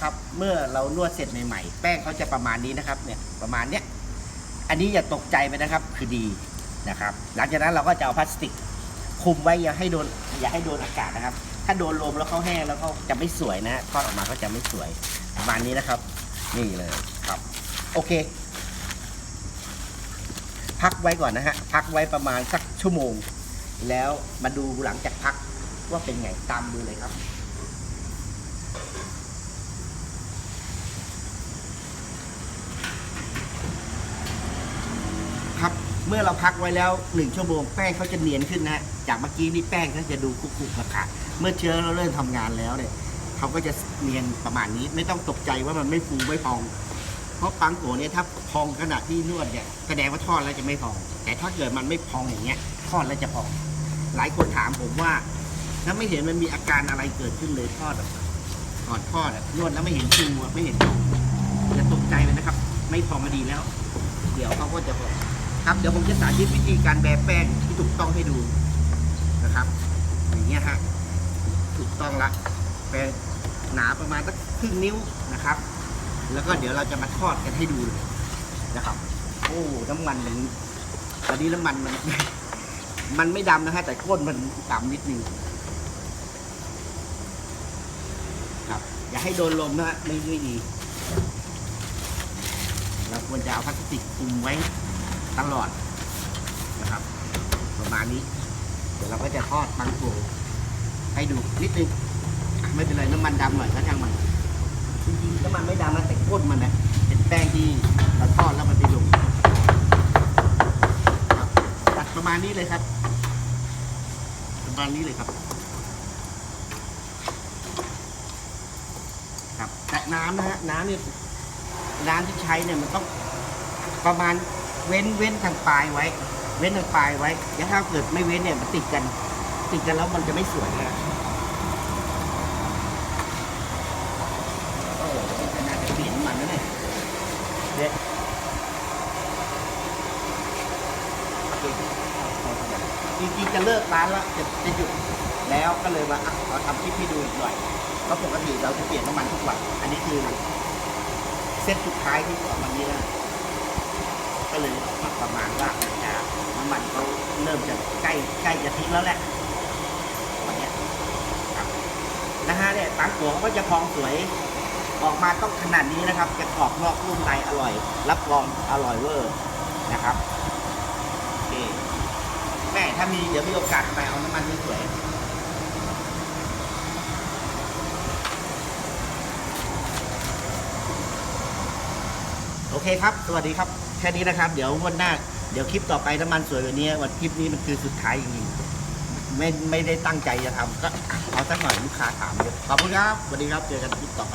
ครับเมื่อเรานวดเสร็จใหม่ๆ แป้งเขาจะประมาณนี้นะครับเนี่ยประมาณเนี้ยอันนี้อย่าตกใจไปนะครับคือดีนะครับ หลังจากนั้นเราก็จะเอาพลาสติกคุมไว้อย่าให้โดนอย่าให้โดนอากาศนะครับ ถ้าโดนลมแล้วเขาแห้งแล้วเขาจะไม่สวยนะทอดออกมาก็จะไม่สวยประมาณนี้นะครับ นี่เลยครับ โอเค พักไว้ก่อนนะฮะพักไว้ประมาณสักชั่วโมง แล้วมาดูหลังจากพักว่าเป็นไงตามดูเลยครับ ครับ เมื่อเราพักไว้แล้วหนึ่งชั่วโมงแป้งเขาจะเนียนขึ้นนะ จากเมื่อกี้นี่แป้งเขาจะดูคุกคุกๆค่ะเมื่อเชื้อเราเริ่มทำงานแล้วเนี่ยเขาก็จะเนียนประมาณนี้ไม่ต้องตกใจว่ามันไม่ฟูไม่พอง เพราะปังโกเนี่ยถ้าพองขณะที่นวดเนี่ยแสดงว่าทอดแล้วจะไม่พอง แต่ถ้าเกิดมันไม่พองอย่างเงี้ยทอดแล้วจะพอง หลายคนถามผมว่าถ้าไม่เห็นมันมีอาการอะไรเกิดขึ้นเลยทอดก่อนทอดนวดแล้วไม่เห็นฟูอะไม่เห็นพองอย่าตกใจเลยนะครับ ไม่พองมาดีแล้ว เดี๋ยวเขาก็จะพอง ครับเดี๋ยวผมจะสาธิตวิธีการแบะแป้งที่ถูกต้องให้ดูนะครับอย่างเงี้ยฮะถูกต้องละแป้งหนาประมาณสักครึ่งนิ้วนะครับ แล้วก็เดี๋ยวเราจะมาทอดกันให้ดูเลยนะครับ โอ้น้ำมันมันตอนนี้น้ำมันมัน มันไม่ดำนะฮะแต่ก้นมันดำนิดนึงครับ อย่าให้โดนลมนะฮะไม่ไม่ดีเราควรจะเอาพลาสติกคลุมไว้ ตลอดนะครับ ประมาณนี้ เดี๋ยวเราก็จะทอดปังโกให้ดูนิดนึงอะไม่เป็นไรน้ำมันดำหน่อยก็ช่างมันจริงๆน้ำมันไม่ดำนะแต่ก้นมันนะเป็นแป้งที่เราทอดแล้วมันไปลงครับตัดประมาณนี้เลยครับ ประมาณนี้เลยครับ ครับแต่น้ำนะฮะน้ำเนี่ยน้ำที่ใช้เนี่ยมันต้องประมาณ เว้นเว้นทางปลายไว้ เว้นทางปลายไว้เดี๋ยวถ้าเกิดไม่เว้นเนี่ยมันติดกัน ติดกันแล้วมันจะไม่สวยนะโอ้โหน่าจะเปลี่ยนน้ำมันแล้วเนี่ยเด็ดจริงๆจะเลิกร้านแล้วจะจะหยุดแล้วก็เลยว่าอะขอทำคลิปให้ดูอีกหน่อยเพราะปกติเราจะเปลี่ยนน้ำมันทุกวัน อันนี้คือเซตสุดท้ายที่ออกมานี้แล้ว ก็เลยประมาณว่ามันจะน้ำมันเขาเริ่มจะใกล้ใกล้จะทิ้งแล้วแหละวันนี้ครับนะฮะเนี่ยตังกัวก็จะพองสวยออกมาต้องขนาดนี้นะครับ จะกรอบนอกนุ่มในอร่อย รับรองอร่อยเวอร์นะครับโอเคแม่ถ้ามีเดี๋ยวมีโอกาสไปเอาน้ำมันสวยโอเคครับ สวัสดีครับ ค่นี้นะครับ เดี๋ยววันหน้า เดี๋ยวคลิปต่อไปน้ำมันสวยกว่านี้วันคลิปนี้มันคือสุดท้ายจริงๆไม่ไม่ได้ตั้งใจจะทำก็เอาสักหน่อยลูกค้าถามเยอะขอบคุณครับสวัสดีครับเจอกันคลิปต่อไป